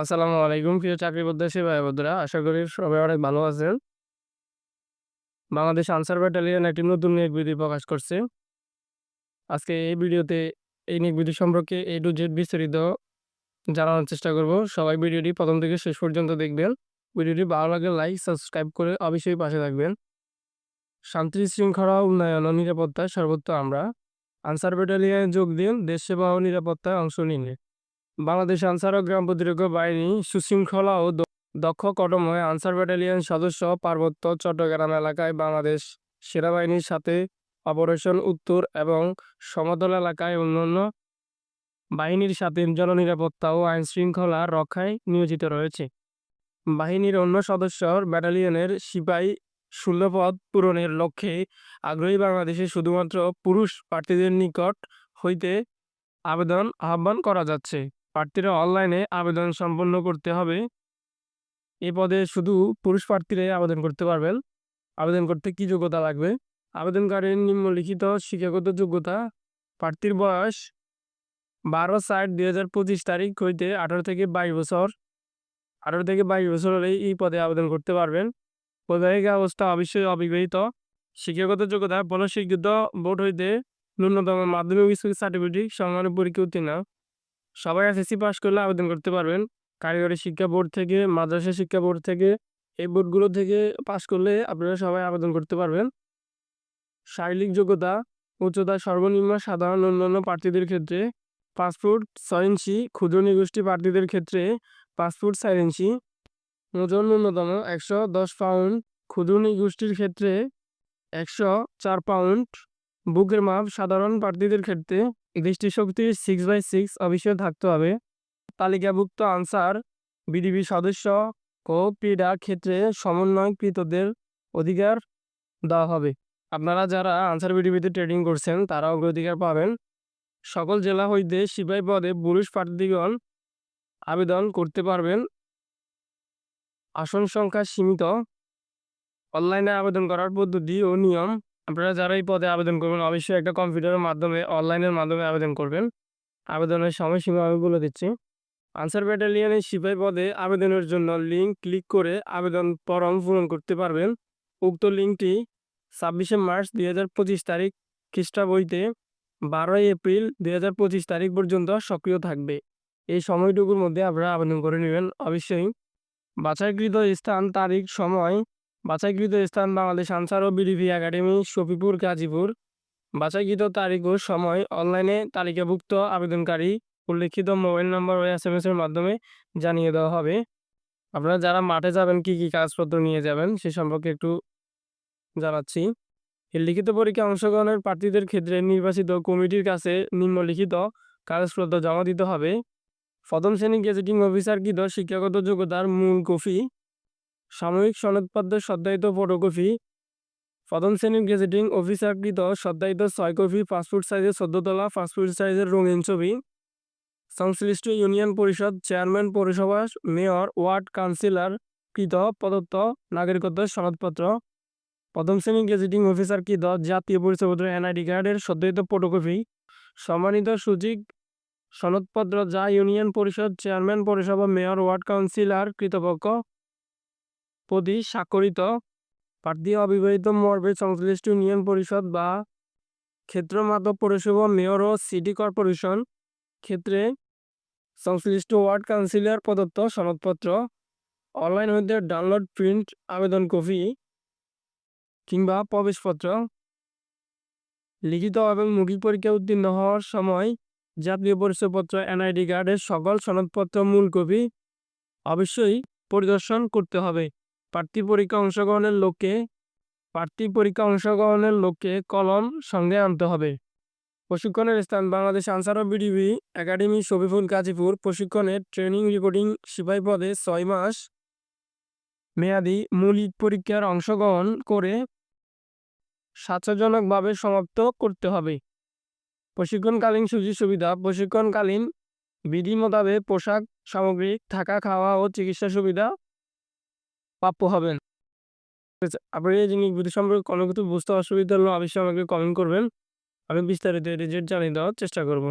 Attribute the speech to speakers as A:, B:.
A: আসসালামু আলাইকুম, প্রিয় চাকরি প্রত্যাশী ভাই বোনেরা। আশা করি সবাই অনেক ভালো আছেন। বাংলাদেশ আনসার ব্যাটালিয়ন একটি নতুন নিয়োগ বিধি প্রকাশ করছে। আজকে এই ভিডিওতে, এই নিয়োগ বিধি সম্পর্কে এ টু জেড বিস্তারিত জানানোর চেষ্টা করব। সবাই ভিডিওটি প্রথম থেকে শেষ পর্যন্ত দেখবেন। ভিডিওটি ভালো লাগে লাইক, সাবস্ক্রাইব করে অবশ্যই পাশে থাকবেন। শান্তি, শৃঙ্খলা, উন্নয়ন ও নিরাপত্তায় সর্বত্র আমরা আনসার ব্যাটালিয়নে যোগ দিন দেশ সেবা ও নিরাপত্তায় অংশ নিন বাংলাদেশ আনসার ও গ্রাম প্রতিরক্ষা বাহিনী সুশৃঙ্খলা ও দক্ষ কটময় আনসার ব্যাটালিয়ন সদস্য পার্বত্য চট্টগ্রাম এলাকায় বাংলাদেশ সেনাবাহিনীর সাথে অপারেশন উত্তর এবং সমতল এলাকায় অন্যান্য বাহিনীর সাথে জননিরাপত্তা ও আইন শৃঙ্খলা রক্ষায় নিয়োজিত রয়েছে। বাহিনীর অন্য সদস্য ব্যাটালিয়নের সিপাহী শূন্যপদ পূরণের লক্ষ্যে আগ্রহী বাংলাদেশে শুধুমাত্র পুরুষ প্রার্থীদের নিকট হইতে আবেদন আহ্বান করা যাচ্ছে। প্রার্থীরা অনলাইনে আবেদন সম্পন্ন করতে হবে। এ পদে শুধু পুরুষ প্রার্থীরাই আবেদন করতে পারবেন। আবেদন করতে কি যোগ্যতা লাগবে? আবেদনকারীর নিম্নলিখিত শিক্ষাগত যোগ্যতা, প্রার্থীর বয়স বারো ষাট দুই হাজার পঁচিশ তারিখ হইতে আঠারো থেকে বাইশ বছর। আঠারো থেকে বাইশ বছর হলেই এই পদে আবেদন করতে পারবেন। বৈবাহিক অবস্থা অবশ্যই অবিবাহিত। শিক্ষাগত যোগ্যতা বনস্বীকৃত বোর্ড হইতে ন্যূনতম মাধ্যমিক স্কুল সার্টিফিকেট সমানের পরীক্ষা উত্তীর্ণ। সবাই এসএসসি পাস করলে আবেদন করতে পারবেন। কারিগরি শিক্ষা বোর্ড থেকে, মাদ্রাসা শিক্ষা বোর্ড থেকে, এই বোর্ডগুলো থেকে পাস করলে আপনারা সবাই আবেদন করতে পারবেন। শারীরিক যোগ্যতা, উচ্চতা সর্বনিম্ন সাধারণ অন্যান্য প্রার্থীদের ক্ষেত্রে, পাসপোর্ট ইঞ্চি, ক্ষুদ্র নিগোষ্ঠী প্রার্থীদের ক্ষেত্রে পাসপোর্ট চার ওজন ন্যূনতম একশো দশ পাউন্ড, ক্ষুদ্র নিগোষ্ঠীর ক্ষেত্রে একশো চার পাউন্ড, বুকের মাপ সাধারণ প্রার্থীদের ক্ষেত্রে দৃষ্টিশক্তি সিক্স বাই সিক্স অবশ্যই থাকতে হবে। তালিকাভুক্ত আনসার বিডিবি সদস্য ও ক্রীড়া ক্ষেত্রে সমন্বয়কৃতদের অধিকার দেওয়া হবে। আপনারা যারা আনসার বিডিবিতে ট্রেডিং করছেন, তারা অগ্রাধিকার পাবেন। সকল জেলা হইতে সিপাহী পদে পুরুষ প্রার্থীগণ আবেদন করতে পারবেন। আসন সংখ্যা সীমিত। অনলাইনে আবেদন করার পদ্ধতি ও নিয়ম আপনারা যারা এই পদে আবেদন করবেন, অবশ্যই একটা কম্পিউটারের মাধ্যমে, অনলাইনের মাধ্যমে আবেদন করবেন। আবেদনের সময়সীমা আমি বলে দিচ্ছি। আনসার ব্যাটালিয়নের সিপাহী পদে আবেদনের জন্য লিঙ্ক ক্লিক করে আবেদন ফরম পূরণ করতে পারবেন। উক্ত লিঙ্কটি ছাব্বিশে মার্চ দুই হাজার পঁচিশ তারিখ খ্রিস্টাবইতে বারোই এপ্রিল দুই হাজার পঁচিশ তারিখ পর্যন্ত সক্রিয় থাকবে। এই সময়টুকুর মধ্যে আপনারা আবেদন করে নেবেন। অবশ্যই বাছাইকৃত স্থান, তারিখ, সময় বাছাইকৃত স্থান বাংলাদেশ আনসার ও বিডিভি একাডেমি, শফিপুর, গাজীপুর। বাছাইকৃত তারিখ ও সময় অনলাইনে তালিকাভুক্ত আবেদনকারী উল্লেখিত মোবাইল নম্বর ও এস এম এস এর মাধ্যমে জানিয়ে দেওয়া হবে। আপনারা যারা মাঠে যাবেন, কি কি কাগজপত্র নিয়ে যাবেন, সে সম্পর্কে একটু জানাচ্ছি। লিখিত পরীক্ষায় অংশগ্রহণের প্রার্থীদের ক্ষেত্রে নির্বাচিত কমিটির কাছে নিম্নলিখিত কাগজপত্র জমা দিতে হবে। প্রথম শ্রেণি গেজেটিং অফিসার অফিসারকৃত শিক্ষাগত যোগ্যতার মূল কপি সাময়িক সনদপত্র সত্যায়িত ফটোকপি, প্রথম শ্রেণির গেজেটিং অফিসারকৃত সত্যায়িত ছয় কপি পাসপোর্ট সাইজের চোদ্দতলা, পাসপোর্ট সাইজের রঙিন ছবি, সংশ্লিষ্ট ইউনিয়ন পরিষদ, চেয়ারম্যান পৌরসভা, মেয়র, ওয়ার্ড কাউন্সিলর কৃত প্রদত্ত নাগরিকত্বের সনদপত্র। প্রথম শ্রেণির গেজেটিং অফিসার কৃত জাতীয় পরিচয়পত্র, এনআইডি কার্ডের সদ্যিত ফটোকপি, সম্মানিত সূচিক সনদপত্র যা ইউনিয়ন পরিষদ, চেয়ারম্যান পৌরসভা, মেয়র, ওয়ার্ড কাউন্সিলর কৃতপক্ষ প্রতি স্বাক্ষরিত প্রার্থী অবিবাহিত মর্বে সংশ্লিষ্ট ইউনিয়ন পরিষদ বা ক্ষেত্রমাত্র পৌরসভা মেয়র ও সিটি কর্পোরেশন ক্ষেত্রে সংশ্লিষ্ট ওয়ার্ড কাউন্সিলর প্রদত্ত সনদপত্র, অনলাইন হইতে ডাউনলোড, প্রিন্ট, আবেদন কপি কিংবা প্রবেশপত্র, লিখিত এবং মৌখিক পরীক্ষা উত্তীর্ণ হওয়ার সময় জাতীয় পরিচয়পত্র, এনআইডি কার্ডের সকল সনদপত্র, মূল কপি অবশ্যই পরিদর্শন করতে হবে। প্রার্থী পরীক্ষা অংশগ্রহণের লক্ষ্যে প্রার্থী পরীক্ষা অংশগ্রহণের লক্ষ্যে কলম সঙ্গে আনতে হবে। প্রশিক্ষণের স্থান, বাংলাদেশ আনসার ও বিডিবি একাডেমি, শফিফুল গাজীপুর। প্রশিক্ষণের ট্রেনিং, রিপোর্টিং, সিপাহী পদে ছয় মাস মেয়াদি মৌলিক পরীক্ষার অংশগ্রহণ করে স্বাচ্ছাজনকভাবে সমাপ্ত করতে হবে। প্রশিক্ষণকালীন সুযোগ সুবিধা, প্রশিক্ষণকালীন বিধি মোতাবেক পোশাক সামগ্রী, থাকা, খাওয়া ও চিকিৎসা সুবিধা প্রাপ্য হবেন। আপনি এই জিনিসগুলি সম্পর্কে কোনো কিছু বুঝতে অসুবিধা হলে অবশ্যই আমাকে কমেন্ট করবেন। আমি বিস্তারিত রেজাল্ট জানিয়ে দেওয়ার চেষ্টা করব।